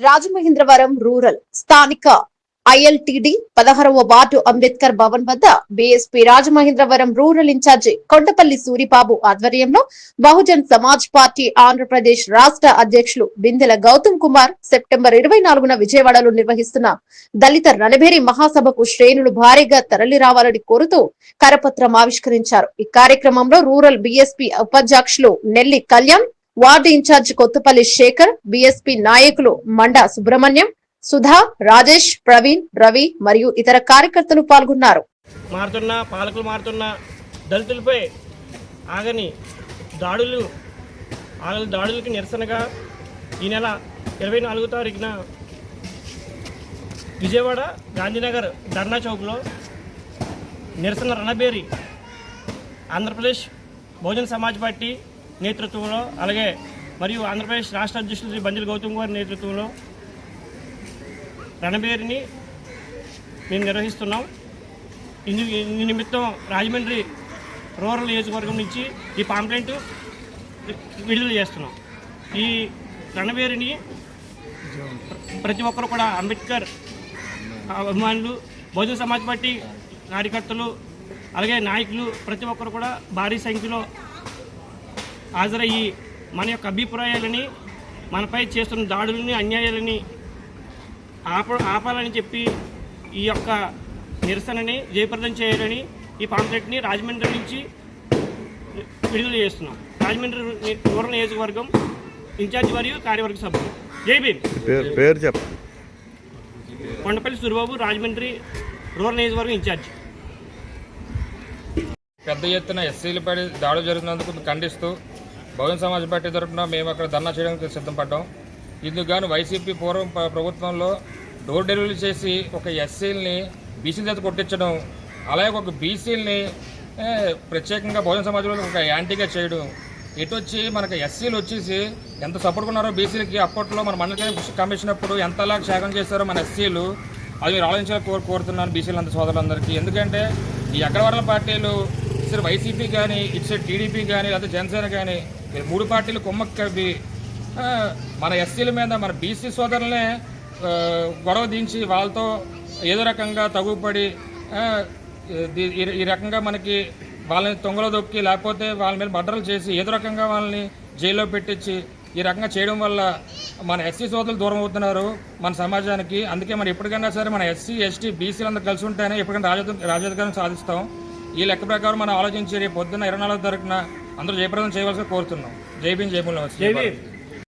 Rajamahendravaram rural స్థానిక ILTD పదహారవ ward Ambedkar Bhavan వద్ద BSP Rajamahendravaram rural incharge Kondapalli Suribabu ఆధ్వర్యంలో బహుజన్ సమాజ్ పార్టీ ఆంధ్రప్రదేశ్ రాష్ట్ర అధ్యక్షులు బిందెల గౌతమ్ కుమార్ సెప్టెంబర్ ఇరవై నాలుగున విజయవాడలో నిర్వహిస్తున్న దళిత రణభేరి మహాసభకు శ్రేణులు భారీగా తరలి రావాలని కోరుతూ కరపత్రం ఆవిష్కరించారు. ఈ కార్యక్రమంలో రూరల్ బీఎస్పీ ఉపాధ్యక్షులు Nelli Kalyan ward incharge Kothapalli Sekhar BSP నాయకులు మండా సుబ్రహ్మణ్యం సుధా రాజేష్ ప్రవీణ్ రవి మరియు ఇతర కార్యకర్తలు పాల్గొన్నారు. మారుతున్న పాలకులు మారుతున్న దళితులపై ఆగని దాడులు ఆగని దాడులకు నిరసనగా ఈ నెల ఇరవై నాలుగో తారీఖున విజయవాడ గాంధీనగర్ ధర్నా చౌక్లో నిరసన రణబేరి ఆంధ్రప్రదేశ్ బహుజన సమాజ్ పార్టీ నేతృత్వంలో అలాగే మరియు ఆంధ్రప్రదేశ్ రాష్ట్ర అధ్యక్షులు శ్రీ బంజల్ గౌతమ్ గారి నేతృత్వంలో రణబేరిని మేము నిర్వహిస్తున్నాం. ఇందు ఈ నిమిత్తం రాజమండ్రి రూరల్ నియోజకవర్గం నుంచి ఈ పాంప్లెంట్ విడుదల చేస్తున్నాం. ఈ రణబేరిని ప్రతి ఒక్కరు కూడా అంబేద్కర్ అభిమానులు బహుజన సమాజ్ పార్టీ కార్యకర్తలు అలాగే నాయకులు ప్రతి ఒక్కరు కూడా భారీ సంఖ్యలో హాజరయ్యి మన యొక్క అభిప్రాయాలని మనపై చేస్తున్న దాడులని అన్యాయాలని ఆప ఆపాలని చెప్పి ఈ యొక్క నిరసనని జయప్రదం చేయాలని ఈ పాంప్లెట్ని రాజమండ్రి నుంచి విడుదల చేస్తున్నాం. రాజమండ్రి రూరల్ నియోజకవర్గం ఇన్ఛార్జ్ మరియు కార్యవర్గ సభ్యులు. జై భీమ్. పేరు పేరు చెప్ప కొండపల్లి సూరిబాబు రాజమండ్రి రూరల్ నియోజకవర్గం ఇన్ఛార్జ్. పెద్ద ఎత్తున ఎస్సీలపై దాడులు జరుగుతున్నందుకు ఖండిస్తూ బహుజన సమాజ్ పార్టీ తరఫున మేము అక్కడ ధర్నా చేయడానికి సిద్ధపడ్డాం. ఇందుకు గాను వైసీపీ పూర్వం ప్రభుత్వంలో డోర్ డెలివరీ చేసి ఒక ఎస్సీల్ని బీసీల చేత కొట్టించడం అలాగే ఒక బీసీలని ప్రత్యేకంగా బహుజన సమాజంలో ఒక యాంటీగా చేయడం ఇటు వచ్చి మనకు ఎస్సీలు వచ్చేసి ఎంత సపోర్ట్ ఉన్నారో బీసీలకి అప్పట్లో మన మండల కమిషన్ అప్పుడు ఎంతలా త్యాగం చేశారో మన ఎస్సీలు అది మీరు ఆలోచించాలని కోరు కోరుతున్నాను బీసీలందరూ సోదరులందరికీ. ఎందుకంటే ఈ అగ్రవర్ణ పార్టీలు ఇటు వైసీపీ కానీ ఇటు టీడీపీ కానీ లేదా జనసేన కానీ మూడు పార్టీలు కుమ్మక్క మన ఎస్సీల మీద మన బీసీ సోదరులనే గొడవ దించి వాళ్ళతో ఏదో రకంగా తగుపడి ఈ- ఈ- రకంగా మనకి వాళ్ళని తొంగలో దొక్కి లేకపోతే వాళ్ళ మీద మర్డర్లు చేసి ఏదో రకంగా వాళ్ళని జైల్లో పెట్టించి ఈ రకంగా చేయడం వల్ల మన ఎస్సీ సోదరులు దూరం అవుతున్నారు మన సమాజానికి. అందుకే మనం ఎప్పటికైనా సరే మన ఎస్సీ ఎస్టీ బీసీలు అందరూ కలిసి ఉంటేనే ఎప్పటికైనా రాజ రాజాధికారం సాధిస్తాం. ఈ లెక్క ప్రకారం మనం ఆలోచించి రేపు పొద్దున్న ఇరవై నాలుగు తరఫున అందరూ జయప్రదం చేయవలసి కోరుతున్నాం. జై భీం జై